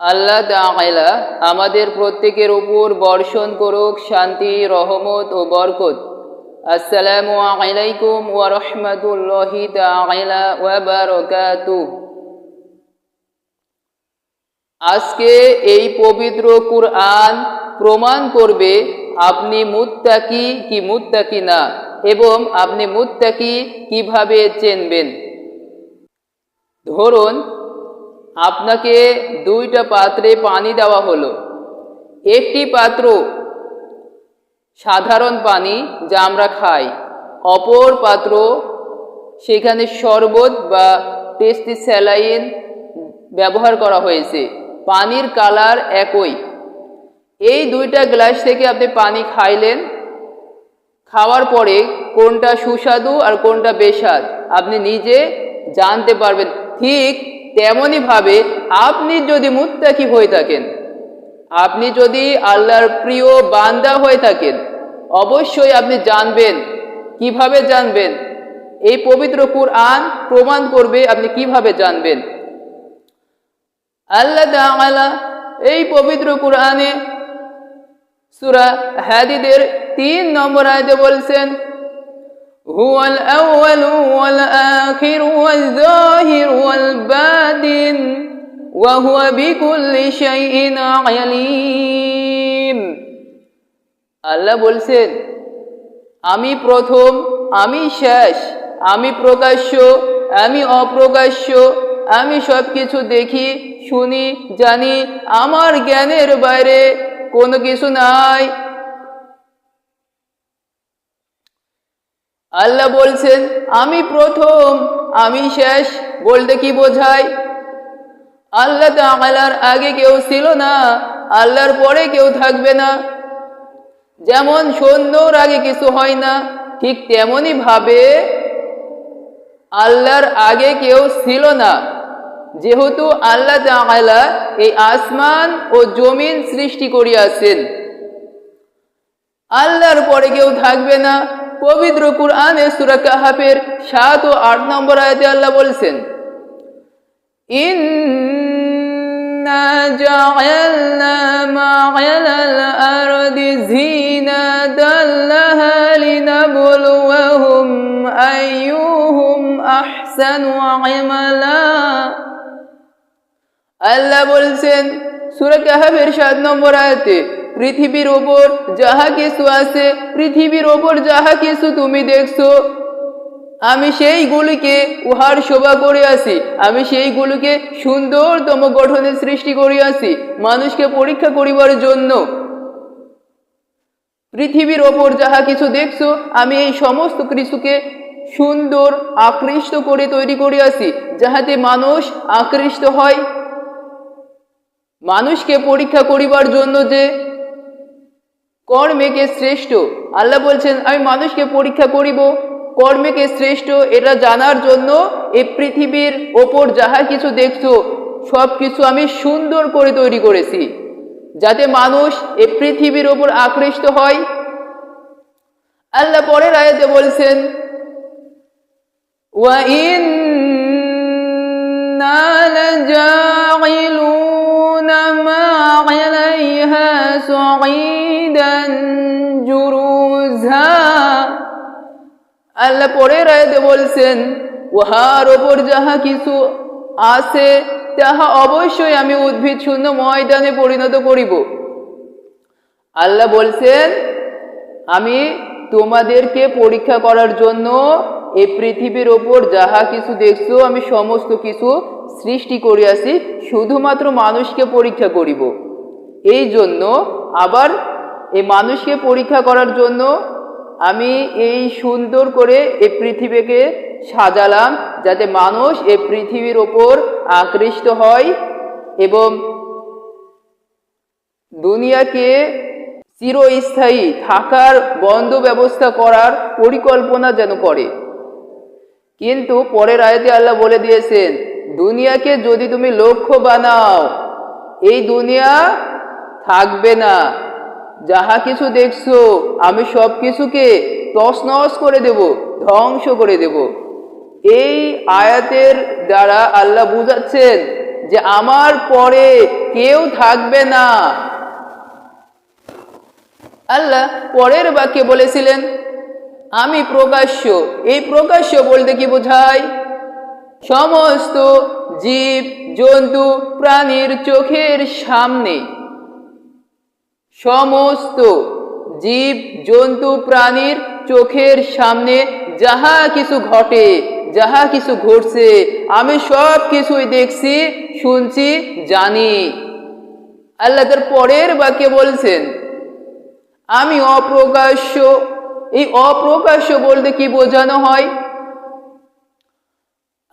আল্লাহ তাআলা আমাদের প্রত্যেকের উপর বর্ষণ করুক, শান্তি, রহমত ও বরকত। আসসালামু আলাইকুম ওয়া রাহমাতুল্লাহি তাআলা ওয়া বারাকাতুহু। আজকে এই পবিত্র কুরআন প্রমাণ করবে আপনি মুত্তাকি কি মুত্তাকি না এবং আপনি মুত্তাকি কীভাবে চেনবেন। ধরুন আপনাকে দুইটা পাত্রে পানি দেওয়া হলো। একটি পাত্র সাধারণ পানি যা আমরা খাই, অপর পাত্র সেখানে শরবত বা টেস্টি স্যালাইন ব্যবহার করা হয়েছে। পানির কালার একই। এই দুইটা গ্লাস থেকে আপনি পানি খাইলেন। খাওয়ার পরে কোনটা সুস্বাদু আর কোনটা বেস্বাদ, আপনি নিজে জানতে পারবেন। ঠিক তেমনইভাবে আপনি যদি মুত্তাকি হয়ে থাকেন, আপনি যদি আল্লাহর প্রিয় বান্দা হয়ে থাকেন, অবশ্যই আপনি জানবেন, কীভাবে জানবেন? এই পবিত্র কুরআন প্রমাণ করবে আপনি কীভাবে জানবেন। আল্লাহ এই পবিত্র কুরআনে সূরা হাদিদের তিন নম্বর আয়াতে বলছেন هو الأول والآخر والظاهر والباطن وهو بكل شيء عليم আল্লাহ বলছেন আমি প্রথম আমি শেষ আমি প্রকাশ্য আমি অপ্রকাশ্য আমি সব কিছু দেখি শুনি জানি আমার জ্ঞানের বাইরে কোনো কিছু নাই আল্লাহ বলছেন, আমি প্রথম, আমি শেষ। বলতে কি বোঝায়? আল্লাহ তাআলার আগে কেউ ছিল না, আল্লাহর পরে কেউ থাকবে না। যেমন সন্ধ্যর আগে কিছু হয় না, ঠিক তেমনই ভাবে আল্লাহর আগে কেউ ছিল না। যেহেতু আল্লাহ তাআলা এই আসমান ও জমিন সৃষ্টি করিয়াছেন, আল্লাহর পরে কেউ থাকবে না। পবিত্র কুরআনে সূরা কাহাফের 7 ও 8 নম্বর আয়াতে আল্লাহ বলছেন, ইন্না জাআলনা মা'আলাল আরদি জিনাতাল লাহা লিনাবলুওয়াহুম আইয়ুহুম আহসানু আমালা আল্লাহ বলছেন, সূরা কাহাফের 7 নম্বর আয়াতে পৃথিবীর ওপর যাহা কিছু আছে, পৃথিবীর ওপর যাহা কিছু তুমি দেখছ, আমি সেইগুলিকে উহার শোভা করে আসি আমি সেইগুলিকে সুন্দরতম গঠনের সৃষ্টি করিয়াছি, মানুষকে পরীক্ষা করিবার জন্য। পৃথিবীর ওপর যাহা কিছু দেখছ, আমি এই সমস্ত কিছুকে সুন্দর, আকৃষ্ট করে তৈরি করিয়াছি, যাহাতে মানুষ আকৃষ্ট হয়। মানুষকে পরীক্ষা করিবার জন্য যে কর্মেকে শ্রেষ্ঠ। আল্লাহ বলছেন, আমি মানুষকে পরীক্ষা করিব। কর্মেকে শ্রেষ্ঠ, এটা জানার জন্য এই পৃথিবীর ওপর যাহা কিছু দেখছ সব কিছু আমি সুন্দর করে তৈরি করেছি। যাতে মানুষ এ পৃথিবীর ওপর আকৃষ্ট হয়। আল্লাহ পরের আয়াতে বলছেন, ওয়া আল্লাহ পরের আয়াতে বলছেন, উহার ওপর যাহা কিছু আছে, তাহা অবশ্যই আমি উদ্ভিদ শূন্য ময়দানে পরিণত করিব। আল্লাহ বলছেন, আমি তোমাদেরকে পরীক্ষা করার জন্য এই পৃথিবীর ওপর যাহা কিছু দেখছ, আমি সমস্ত কিছু সৃষ্টি করিয়াছি, শুধুমাত্র মানুষকে পরীক্ষা করিব। এই জন্য আবার এই মানুষকে পরীক্ষা করার জন্য আমি এই সুন্দর করে এই পৃথিবীকে সাজালাম যাতে মানুষ এই পৃথিবীর ওপর আকৃষ্ট হয় এবং দুনিয়াকে চিরস্থায়ী থাকার বন্ধ ব্যবস্থা করার পরিকল্পনা যেন করে। কিন্তু পরের আয়তে আল্লাহ বলে দিয়েছেন, দুনিয়াকে যদি তুমি লক্ষ্য বানাও, এই দুনিয়া থাকবে না। যাহা কিছু দেখছ, আমি সব কিছুকে তছনছ করে দেব, ধ্বংস করে দেব। এই আয়াতের দ্বারা আল্লাহ বুঝাচ্ছেন যে আমার পরে কেউ থাকবে না। আল্লাহ পরের বাক্যে বলেছিলেন, আমি প্রকাশ্য, এই প্রকাশ্য বলতে কি বোঝায়? সমস্ত জীব, জন্তু, প্রাণীর চোখের সামনে সমস্ত জীব, জন্তু, প্রাণীর চোখের সামনে যাহা কিছু ঘটে, যাহা কিছু ঘটছে, আমি সব কিছুই দেখছি, শুনছি, জানি। আল্লাহ তার পরের বাক্যে বলছেন, আমি অপ্রকাশ্য, এই অপ্রকাশ্য বলতে কি বোঝানো হয়?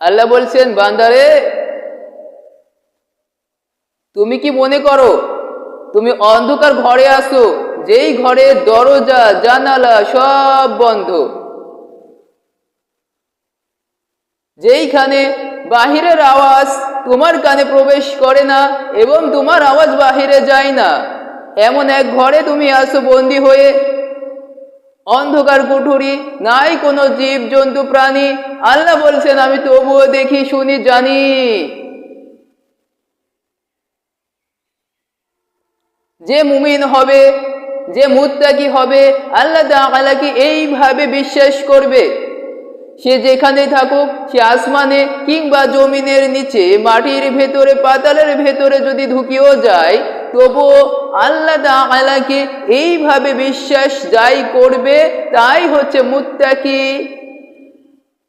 আল্লাহ বলছেন, বান্দারে, তুমি কি মনে করো তুমি অন্ধকার ঘরে আসো, যেই ঘরে দরজা, জানালা সব বন্ধ। যেইখানে বাহিরের আওয়াজ তোমার কানে প্রবেশ করে না এবং তোমার আওয়াজ বাহিরে যায় না, এমন এক ঘরে তুমি আসো বন্দি হয়ে। অন্ধকার কুঠুরি, নাই কোনো জীব জন্তু প্রাণী। আল্লাহ বলছেন, আমি তবুও দেখি, শুনি, জানি। যে মুমিন হবে, যে মুত্তাকি হবে, আল্লাহ তাআলাকে এইভাবে বিশ্বাস করবে। সে যেখানে থাকুক, সে আসমানে কিংবা জমিনের নিচে, মাটির ভেতরে, পাতালের ভেতরে যদি ঢুকিয়েও যায়, তবুও আল্লাহ তাআলাকে এইভাবে বিশ্বাস যাই করবে, তাই হচ্ছে মুত্তাকি।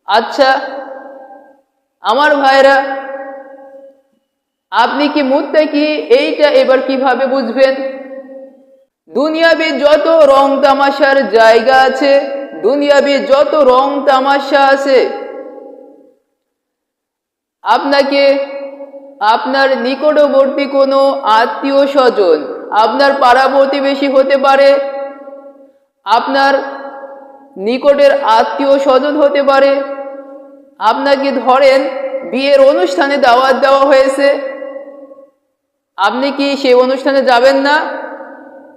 আচ্ছা আমার ভাইরা আপনি কি মুত্তাকি? এইটা এবার কীভাবে বুঝবেন? দুনিয়াবি যত রং তামাশার জায়গা আছে, দুনিয়াবি যত রং তামাশা আছে, আপনাকে আপনার নিকটবর্তী কোনো আত্মীয় স্বজন, আপনার পাড়া প্রতিবেশী হতে পারে, আপনার নিকটের আত্মীয় স্বজন হতে পারে। আপনাকে ধরেন বিয়ের অনুষ্ঠানে দাওয়াত দেওয়া হয়েছে। আপনি কি সেই অনুষ্ঠানে যাবেন না?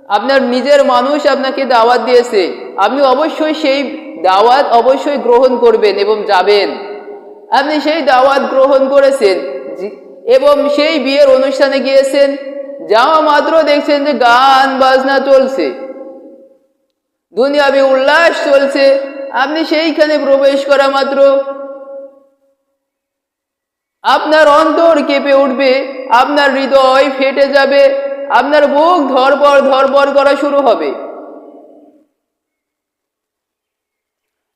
আপনার নিজের মানুষ আপনাকে দাওয়াত দিয়েছে। আপনি অবশ্যই সেই দাওয়াত অবশ্যই গ্রহণ করবেন এবং যাবেন। আপনি সেই দাওয়াত গ্রহণ করেছেন এবং সেই বিয়ের অনুষ্ঠানে গিয়েছেন, যাওয়া মাত্র দেখছেন যে গান বাজনা চলছে। দুনিয়াবি উল্লাস চলছে। আপনি সেইখানে প্রবেশ করা মাত্র আপনার অন্তর কেঁপে উঠবে, আপনার হৃদয় ফেটে যাবে, আপনার বুক ধরপর ধরপর করা শুরু হবে।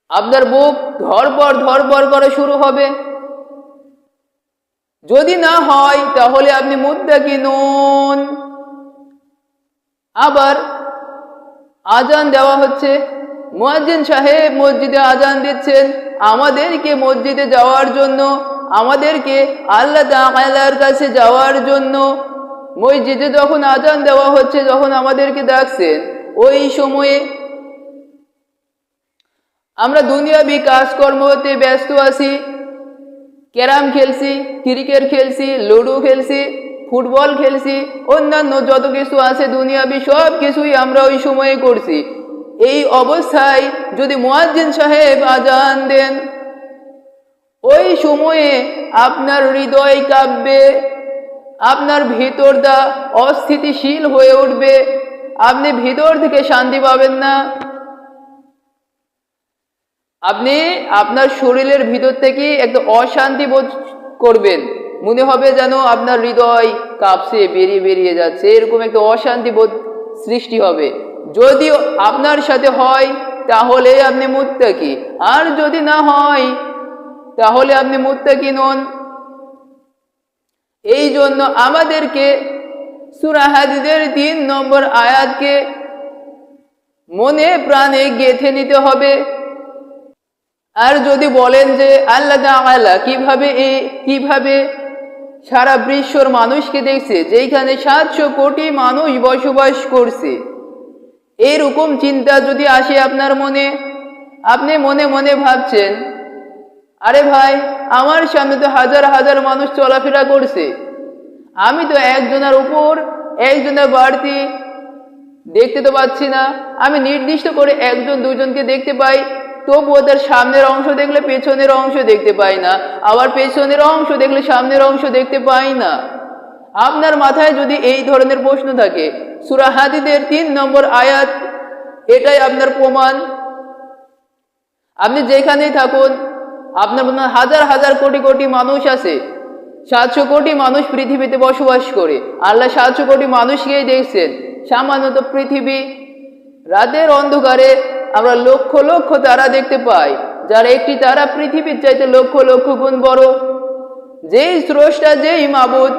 আপনার বুক ধরপর ধরপর করা শুরু হবে। যদি না হয়, তাহলে আপনি মুদ্দাকি নুন। আবার আজান দেওয়া হচ্ছে। মুয়াজ্জিন সাহেব মসজিদে আজান দিচ্ছেন। আমাদেরকে মসজিদে যাওয়ার জন্য আমাদেরকে আল্লাহ তাআলার কাছে যাওয়ার জন্য মসজিদে যখন আজান দেওয়া হচ্ছে, যখন আমাদেরকে ডাকছেন, ওই সময়ে আমরা দুনিয়াবি কাজকর্মতে ব্যস্ত আছি, ক্যারাম খেলছি, ক্রিকেট খেলছি, লুডো খেলছি, ফুটবল খেলছি, অন্যান্য যত কিছু আছে দুনিয়াবি সব কিছুই আমরা ওই সময়ে করছি। এই অবস্থায় যদি মুয়াজ্জিন সাহেব আজান দেন ওই সময়ে আপনার হৃদয় কাঁপবে, আপনার ভিতরটা অস্থিতিশীল হয়ে উঠবে, আপনি ভিতর থেকে শান্তি পাবেন না। আপনি আপনার শরীরের ভিতর থেকে একটা অশান্তি বোধ করবেন। মনে হবে যেন আপনার হৃদয় কাঁপছে, বেরিয়ে বেরিয়ে যাচ্ছে, এরকম একটা অশান্তি বোধ সৃষ্টি হবে। যদি আপনার সাথে হয়, তাহলে আপনি মুত্তাকি। আর যদি না হয় তাহলে আপনি মুত্তাকি নন। এই জন্য আমাদেরকে সুরাহাদিদের তিন নম্বর আয়াতকে মনে প্রাণে গেথে নিতে হবে। আর যদি বলেন যে আল্লাহ তাআলা কীভাবে এই কীভাবে সারা বিশ্বর মানুষকে দেখছে, যেইখানে সাতশো কোটি মানুষ বসবাস করছে, এরকম চিন্তা যদি আসে আপনার মনে, আপনি মনে মনে ভাবছেন আরে ভাই, আমার সামনে তো হাজার হাজার মানুষ চলাফেরা করছে। আমি তো একজনের উপর, একজনের বাড়তি দেখতে তো পাচ্ছি না। আমি নির্দিষ্ট করে একজন, দুজনকে দেখতে পাই তবুও তার সামনের অংশ দেখলে পেছনের অংশ দেখতে পাই না। আবার পেছনের অংশ দেখলে সামনের অংশ দেখতে পাই না। আপনার মাথায় যদি এই ধরনের প্রশ্ন থাকে, সুরা হাদিদের তিন নম্বর আয়াত, এটাই আপনার প্রমাণ। আপনি যেখানেই থাকুন আপনার হয় হাজার হাজার কোটি কোটি মানুষ আছে, সাতশো কোটি মানুষ পৃথিবীতে বসবাস করে। আল্লাহ সাতশো কোটি মানুষকেই দেখছেন। সামান্যত পৃথিবী রাতের অন্ধকারে আমরা লক্ষ লক্ষ তারা দেখতে পাই, যার একটি তারা পৃথিবীর চাইতে লক্ষ লক্ষ গুণ বড়। যেই স্রষ্টা, যেই মাবুদ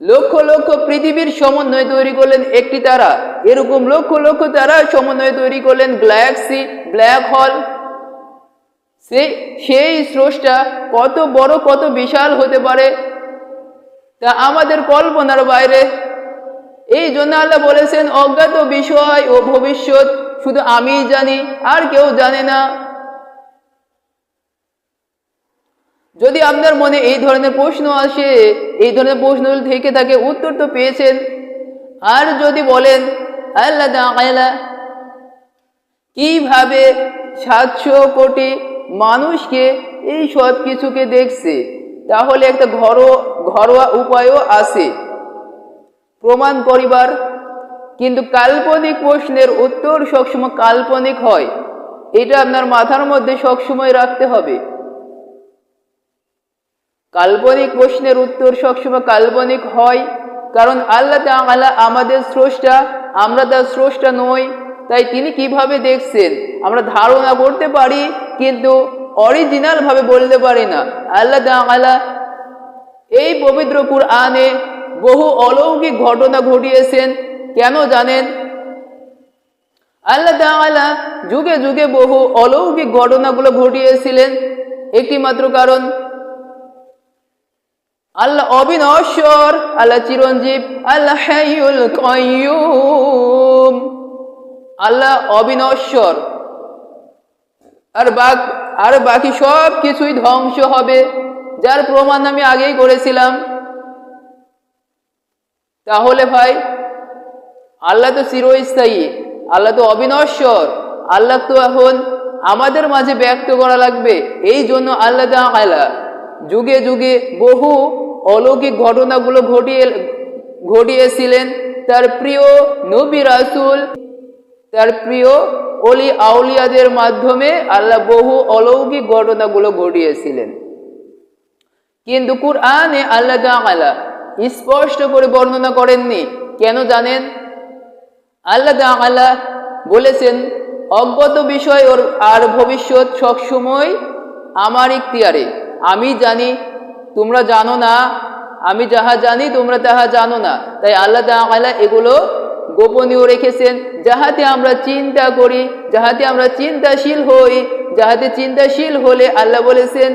লক্ষ লক্ষ পৃথিবীর সমন্বয় তৈরি করলেন একটি তারা। এরকম লক্ষ লক্ষ তারা সমন্বয় তৈরি করলেন, গ্যালাক্সি, ব্ল্যাক হল সেই সেই স্রষ্টা কত বড়, কত বিশাল হতে পারে? তা আমাদের কল্পনার বাইরে। এই জন্য আল্লাহ বলেছেন, অজ্ঞাত বিষয় ও ভবিষ্যৎ শুধু আমিই জানি, আর কেউ জানে না। যদি আপনার মনে এই ধরনের প্রশ্ন আসে, এই ধরনের প্রশ্ন থেকে থাকে উত্তর তো পেয়েছেন। আর যদি বলেন, আল্লাহ কীভাবে সাতশো কোটি মানুষকে এই সব কিছুকে দেখছে, তাহলে একটা ঘরোয়া ঘরোয়া উপায়ও আছে। প্রমাণ করিবার। কিন্তু কাল্পনিক প্রশ্নের উত্তর সবসময় কাল্পনিক হয়। এটা আপনার মাথার মধ্যে সবসময় রাখতে হবে। কাল্পনিক প্রশ্নের উত্তর সবসময় কাল্পনিক হয়, কারণ আল্লাহ তাআলা আমাদের স্রষ্টা, আমরা তার স্রষ্টা নই, তাই তিনি কীভাবে দেখছেন? আমরা ধারণা করতে পারি কিন্তু অরিজিনাল ভাবে বলতে পারি না। আল্লাহ তাআলা এই পবিত্র কুরআনে বহু অলৌকিক ঘটনা ঘটিয়েছেন। কেন জানেন? আল্লাহ তাআলা যুগে যুগে বহু অলৌকিক ঘটনাগুলো ঘটিয়েছিলেন। একটি মাত্র কারণ, আল্লাহ অবিনশ্বর, আল্লাহ চিরঞ্জীব, আল্লাহ কাইয়ুম, আল্লাহ অবিনশ্বর। আর বাক, আর বাকি সব কিছুই ধ্বংস হবে, যার প্রমাণ আমি আগেই করেছিলাম। তাহলে ভাই, আল্লাহ তো চিরস্থায়ী, আল্লাহ তো অবিনশ্বর, আল্লাহ তো এখন আমাদের মাঝে ব্যক্ত করা লাগবে, এই জন্য আল্লাহ আল্লাহ যুগে যুগে বহু অলৌকিক ঘটনাগুলো ঘটিয়ে, ঘটিয়েছিলেন। তার প্রিয় নবী রাসুল, তার প্রিয় অলি আউলিয়াদের মাধ্যমে আল্লাহ বহু অলৌকিক ঘটনাগুলো ঘটিয়েছিলেন। কিন্তু কুরআনে আল্লাহ তাআলা স্পষ্ট করে বর্ণনা করেননি, কেন জানেন? আল্লাহ তাআলা বলেছেন, অজ্ঞত বিষয় ওর আর ভবিষ্যৎ সবসময় আমার ইখতিয়ারে। আমি জানি, তোমরা জানো না, আমি যাহা জানি তোমরা তাহা জানো না। তাই আল্লাহ তাআলা এগুলো গোপনীয় রেখেছেন, যাহাতে আমরা চিন্তা করি, যাহাতে আমরা চিন্তাশীল হই, যাহাতে চিন্তাশীল হলে আল্লাহ বলেছেন,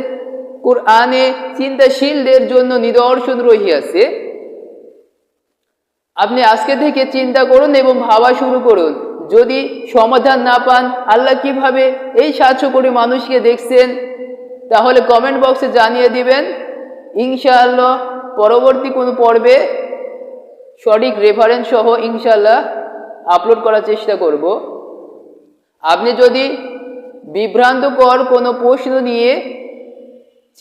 কুরআনে চিন্তাশীলদের জন্য নিদর্শন রহিয়াছে। আপনি আজকে থেকে চিন্তা করুন এবং ভাবা শুরু করুন, যদি সমাধান না পান, আল্লাহ কীভাবে এই সাতশো কোটি মানুষকে দেখছেন? তাহলে কমেন্ট বক্সে জানিয়ে দিবেন। ইনশাআল্লাহ, পরবর্তী কোনো পর্বে সঠিক রেফারেন্স সহ ইনশাল্লাহ আপলোড করার চেষ্টা করব। আপনি যদি বিভ্রান্তকর কোনো প্রশ্ন নিয়ে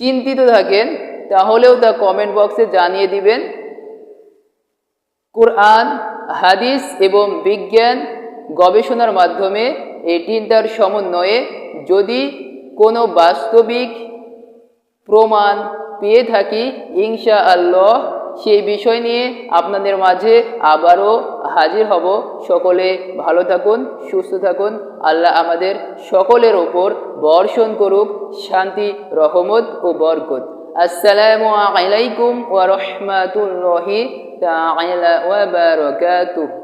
চিন্তিত থাকেন, তাহলেও তা কমেন্ট বক্সে জানিয়ে দিবেন। কোরআন, হাদিস এবং বিজ্ঞান গবেষণার মাধ্যমে এই তিনটার সমন্বয়ে যদি কোনো বাস্তবিক প্রমাণ পেয়ে থাকি ইনশা আল্লাহ সেই বিষয় নিয়ে আপনাদের মাঝে আবারও হাজির হব। সকলে ভালো থাকুন, সুস্থ থাকুন। আল্লাহ আমাদের সকলের ওপর বর্ষণ করুক, শান্তি, রহমত ও বরকত। আসসালামু আলাইকুম ওয়া রাহমাতুল্লাহি তাআলা ওয়া বারাকাতুহু।